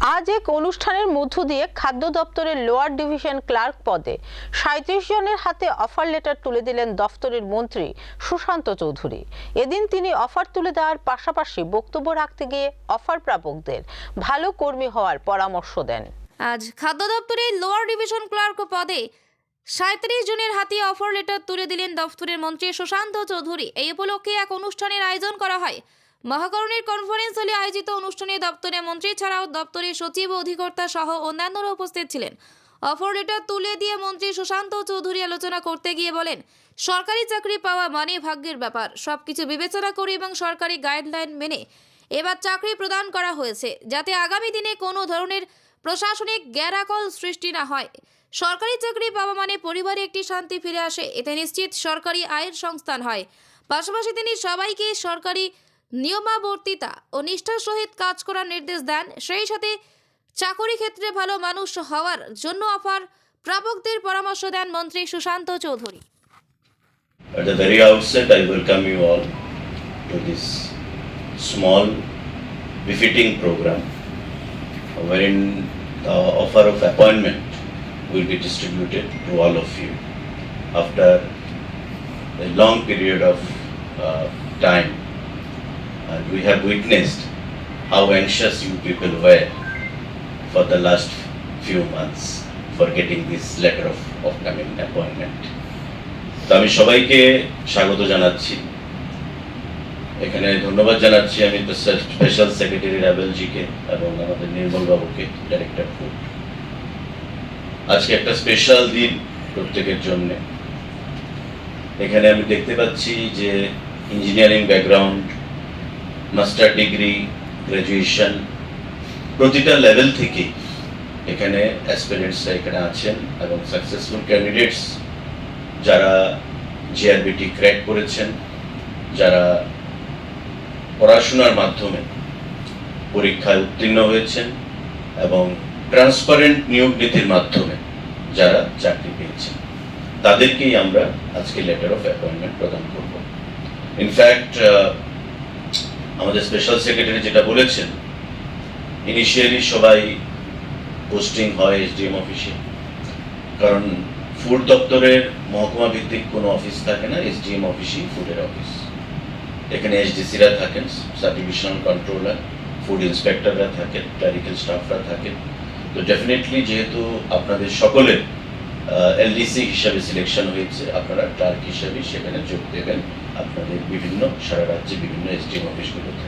আজ এক অনুষ্ঠানের মধ্য দিয়ে খাদ্য দপ্তরের লোয়ার ডিভিশন ক্লার্ক পদে সাঁত্রিশ জনের হাতে অফার লেটার তুলে দিলেন দপ্তরের মন্ত্রী সুশান্ত চৌধুরী। এদিন তিনি অফার তুলে দেওয়ার পাশাপাশি বক্তব্য রাখতে গিয়ে অফার প্রাপকদের ভালো কর্মী হওয়ার পরামর্শ দেন। আজ খাদ্য দপ্তরে লোয়ার ডিভিশন ক্লার্ক পদে সাঁত্রিশ জনের হাতে অফার লেটার তুলে দিলেন দপ্তরের মন্ত্রী সুশান্ত চৌধুরী। এই উপলক্ষে এক অনুষ্ঠানের আয়োজন করা হয়। মহাকরণের কনফারেন্স হলে আয়োজিত অনুষ্ঠানে দপ্তরের মন্ত্রী ছাড়াও দপ্তরের সচিব, অধিকর্তা সহ অন্যান্যরা উপস্থিত ছিলেন। অফার লেটার তুলে দিয়ে মন্ত্রী সুশান্ত চৌধুরী আলোচনা করতে গিয়ে বলেন, সরকারি চাকরি পাওয়া মানে ভাগ্যের ব্যাপার। সবকিছু বিবেচনা করে এবং সরকারি গাইডলাইন মেনে এবার চাকরি প্রদান করা হয়েছে, যাতে আগামী দিনে কোনো ধরনের প্রশাসনিক গ্যারাকল সৃষ্টি না হয়। সরকারি চাকরি পাওয়া মানে পরিবারে একটি শান্তি ফিরে আসে, এতে নিশ্চিত সরকারি আয়ের সংস্থান হয়। পাশাপাশি তিনি সবাইকে সরকারি নিয়মাবর্তিতা ও নিষ্ঠার সহিত কাজ করার নির্দেশ দেন সেই সাথে চাকরি ক্ষেত্রে ভালো মানুষ হওয়ার জন্য অফার প্রাপকদের পরামর্শ দেন মন্ত্রী Sushant Chowdhury At the very outset, I welcome you all to this small, befitting program wherein the offer of appointment will be distributed to all of you after a long period of uh, time. And we have witnessed how anxious you people were for the last few months for getting this letter of, of coming appointment. তো আমি সবাইকে স্বাগত জানাচ্ছি। এখানে ধন্যবাদ জানাচ্ছি আমি special secretary রাবেলজিকে এবং আমাদের নির্মল বাবুকে ডাইরেক্টর ফুড আজকে একটা স্পেশাল দিন প্রত্যেকের জন্য। এখানে আমি দেখতে পাচ্ছি যে engineering background master degree graduation প্রতিটা লেভেল থেকে এখানে অ্যাসপিরেন্টসরা এখানে আছেন এবং সাকসেসফুল ক্যান্ডিডেটস যারা জিআরবিটি ক্র্যাক করেছেন, যারা পড়াশোনার মাধ্যমে পরীক্ষায় উত্তীর্ণ হয়েছেন এবং ট্রান্সপারেন্ট নিয়োগ নীতির মাধ্যমে যারা চাকরি পেয়েছেন। তাদেরকেই আমরা আজকে লেটার অফ অ্যাপয়েন্টমেন্ট প্রদান করব। ইনফ্যাক্ট আমাদের স্পেশাল সেক্রেটারি যেটা বলেছেন ইনিশিয়ালি সবাই পোস্টিং হয় এসডিএম অফিসে কারণ ফুড দপ্তরের মহকুমা ভিত্তিক কোনো অফিস থাকে না এসডিএম অফিসই ফুডের অফিস এখানে এসডিসিরা থাকেন সাব ডিভিশনাল কন্ট্রোলার ফুড ইন্সপেক্টররা থাকেন ক্লারিক্যাল স্টাফরা থাকেন। তো ডেফিনেটলি যেহেতু আপনাদের সকলের এলডিসি হিসাবে সিলেকশন হয়েছে। আপনারা ক্লার্ক হিসাবে সেখানে যোগ দেবেন। আপনাদের বিভিন্ন সারা রাজ্যে বিভিন্ন এসডিএম অফিসগুলোতে